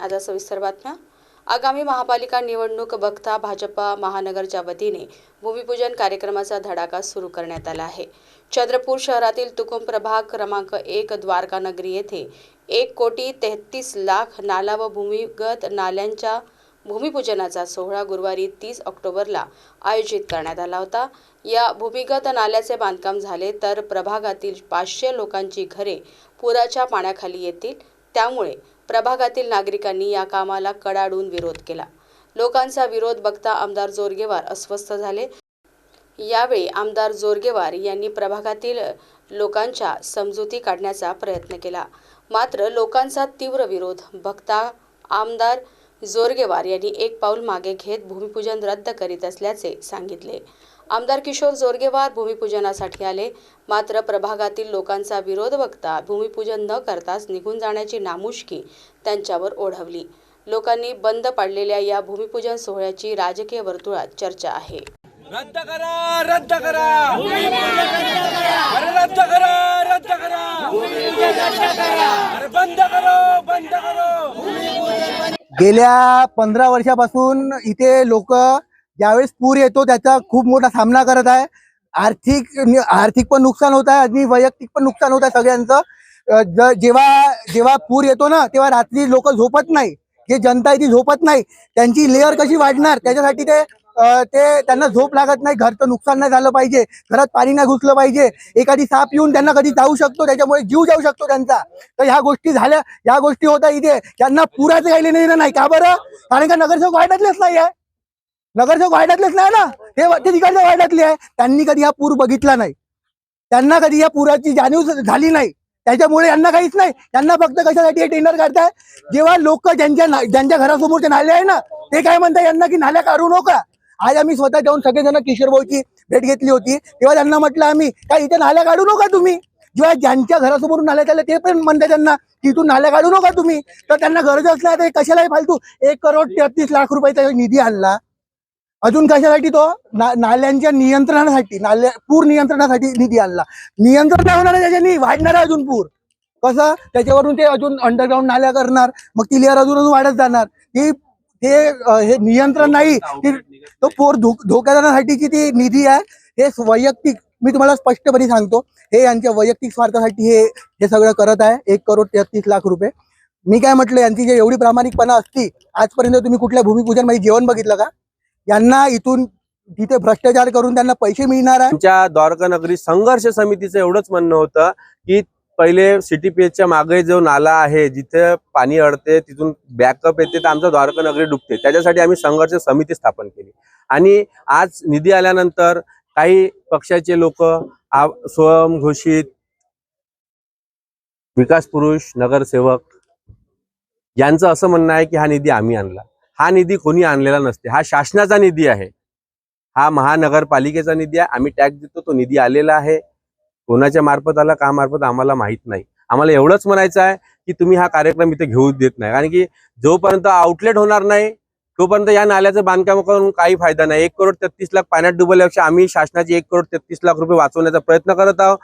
आता सविस्तर बातम्या. आगामी महापालिका निवडणूक बघता भाजपा महानगरच्या वतीने भूमिपूजन कार्यक्रमाचा धडाका सुरू करण्यात आला आहे. चंद्रपूर शहरातील तुकुम प्रभाग क्रमांक एक द्वारका नगरी येथे एक कोटी तेहतीस लाख नाला व भूमिगत नाल्यांच्या भूमिपूजनाचा सोहळा गुरुवारी तीस ऑक्टोबरला आयोजित करण्यात आला होता. या भूमिगत नाल्याचे बांधकाम झाले तर प्रभागातील पाचशे लोकांची घरे पुराच्या पाण्याखाली येतील. त्यामुळे प्रभागातील नागरिकांनी या कामाला कडाडून विरोध केला. लोकांचा विरोध बघता आमदार जोरगेवार अस्वस्थ झाले. यावेळी आमदार जोरगेवार यांनी प्रभागातील लोकांच्या समजुती काढण्याचा प्रयत्न केला. मात्र लोकांचा तीव्र विरोध बघता आमदार जोरगेवार यांनी एक पाऊल मागे घेत भूमिपूजन रद्द करीत असल्याचे सांगितले. आमदार किशोर जोरगेवार भूमिपूजनासाठी आले. मात्र प्रभागातील लोकांचा विरोध बघता भूमिपूजन न करताच निघून जाण्याची नामुष्की त्यांच्यावर ओढवली. लोकांनी बंद पाडलेल्या या भूमिपूजन सोहळ्याची राजकीय वर्तुळात चर्चा आहे. रद्द करा रद्द करा. रद्द करा रद्द करा. अरे बंद करो बंद करो. गेल्या पंधरा वर्षापासून इथे लोक ज्यावेळेस पूर येतो त्याचा खूप मोठा सामना करत आहे. आर्थिक आर्थिक पण नुकसान होत आहे आणि वैयक्तिक पण नुकसान होत आहे सगळ्यांचं. जेव्हा जेव्हा पूर येतो ना तेव्हा रात्री लोक झोपत नाही. जे जनता आहे ती झोपत नाही. त्यांची लेअर कशी वाढणार? त्याच्यासाठी ते ते त्यांना झोप लागत नाही. घरचं नुकसान नाही झालं पाहिजे. घरात पाणी नाही घुसलं पाहिजे. एखादी साप येऊन त्यांना कधी जाऊ शकतो त्याच्यामुळे जीव जाऊ शकतो त्यांचा. तर ह्या गोष्टी झाल्या ह्या गोष्टी होत्या इथे. त्यांना पुराचं काही नाही. का बरं? कारण का नगरसेवक वाटतलेच नाही आहे नगरसेवक वार्डातलेच नाही ना? ते ते तिकडच्या वार्डातले आहे. त्यांनी कधी हा पूर बघितला नाही. त्यांना कधी या पुराची जाणीव झाली नाही. त्याच्यामुळे यांना काहीच नाही. त्यांना फक्त कशासाठी हे टेंडर काढताय? जेव्हा लोक ज्यांच्या ज्यांच्या घरासमोरचे नाले आहे ना ते काय म्हणतात यांना की नाल्या काढू नका. आज आम्ही स्वतः जाऊन सगळेजण किशोरभाऊची भेट घेतली होती. तेव्हा त्यांना म्हटलं आम्ही काय इथे नाल्या काढू नका तुम्ही? जेव्हा ज्यांच्या घरासमोरून नाल्या चालल्या ते पण म्हणतात त्यांना की इथून नाल्या काढू नका तुम्ही. तर त्यांना गरज असल्या तर कशालाही फालतू एक करोड तेहतीस लाख रुपयाचा निधी आणला. अजून कशासाठी तो? ना- नाल्यांच्या नियंत्रणासाठी नाल्या पूर नियंत्रणासाठी निधी आणला. नियंत्रण नाही होणार त्याच्यानी? वाढणार आहे अजून पूर. कसं? त्याच्यावरून ते अजून अंडरग्राऊंड नाल्या करणार मग ती लेअर अजून अजून वाढत जाणार. ती ते हे नियंत्रण नाही तो पूर धोक्या जाण्यासाठी किती ती निधी आहे हे वैयक्तिक मी तुम्हाला स्पष्टपणे सांगतो हे यांच्या वैयक्तिक स्वार्थासाठी हे हे सगळं करत आहे एक करोड तेहतीस लाख रुपये. मी काय म्हटलं यांची जे एवढी प्रामाणिकपणा असती आजपर्यंत तुम्ही कुठल्या भूमिपूजनमध्ये जेवण बघितलं का? यांना इथून तिथे भ्रष्टाचार करून त्यांना पैसे मिळणार आहे. आमच्या द्वारका नगरी संघर्ष समितीचं एवढंच म्हणणं होतं की पहिले सिटीपीएचच्या मागे जो नाला आहे जिथे पाणी अडते तिथून बॅकअप येते तर आमचं द्वारका नगरी डुबते. त्याच्यासाठी आम्ही संघर्ष समिती स्थापन केली. आणि आज निधी आल्यानंतर काही पक्षाचे लोक स्वयंघोषित विकास पुरुष नगरसेवक यांचं असं म्हणणं आहे की हा निधी आम्ही आणला. हा निधी कोणी आणलेला नसते. हा शासनाचा निधी आहे. हा महानगरपालिकेचा निधी आहे. आम्ही टॅक्स देतो तो निधी आलेला आहे. कोणाच्या मार्फत आला का मार्फत आम्हाला माहीत नाही. आम्हाला एवढंच म्हणायचं आहे की तुम्ही हा कार्यक्रम इथे घेऊ देत नाही. कारण की जोपर्यंत आउटलेट होणार नाही तोपर्यंत या नाल्याचं बांधकाम करून काही फायदा नाही. एक करोड तेहतीस लाख पाण्यात डुबल्यापेक्षा आम्ही शासनाचे एक करोड तेहतीस लाख रुपये वाचवण्याचा प्रयत्न करत आहोत.